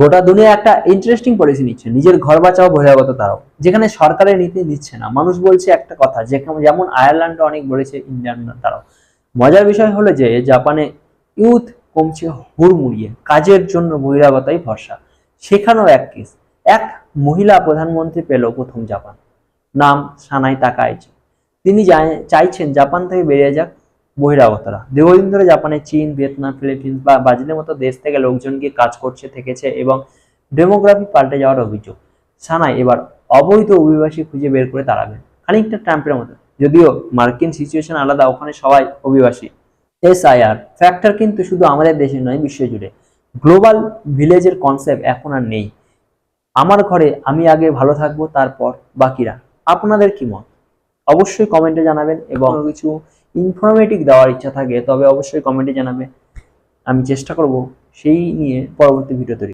গোটা দুনিয়া একটা ইন্টারেস্টিং পলিসি নিচ্ছে। নিজের ঘর বাঁচাও, বহিরাগত তারাও যেখানে সরকারের নীতি নিচ্ছে না। মানুষ বলছে একটা কথা যেখানে যেমন আয়ারল্যান্ড অনেক বলেছে, ইন্ডিয়ান তারাও মজার বিষয় হলো যে, জাপানে ইউথ কমছে হুড়মুড়িয়ে। কাজের জন্য বহিরাগতাই ভরসা। সেখানেও এক কেস এক মহিলা প্রধানমন্ত্রী পেল প্রথম জাপান। নাম সানাই তাকাইচি তিনি চাইছেন জাপান থেকে বেরিয়ে যাক। বহিরাগতরা। দীর্ঘদিন ধরে জাপানে চীন, ভিয়েতনাম, ফিলিপিন্স বা ব্রাজিলের মতো দেশ থেকে লোকজন গিয়ে কাজ করছে, থেকেছে এবং ডেমোগ্রাফি পাল্টে যাওয়ার অভিযোগ। সানাই, এবার অবৈধ অভিবাসী খুঁজে বের করে তাড়াবেন। খানিকটা ট্রাম্পের মতো। যদিও মার্কিন সিচুয়েশন আলাদা, ওখানে সবাই অভিবাসী। এসআইআর ফ্যাক্টর কিন্তু শুধু আমাদের দেশে নয়, বিশ্বজুড়ে। গ্লোবাল ভিলেজের কনসেপ্ট এখন আর নেই। আমার ঘরে আমি আগে ভালো থাকব, তারপর বাকিরা। আপনাদের কি মত? অবশ্যই কমেন্টে জানাবেন এবং কিছু ইনফরমেটিভ দেওয়ার ইচ্ছা থাকে, তবে অবশ্যই কমেন্টে জানাবে। আমি চেষ্টা করব সেই নিয়ে পরবর্তী ভিডিও তৈরি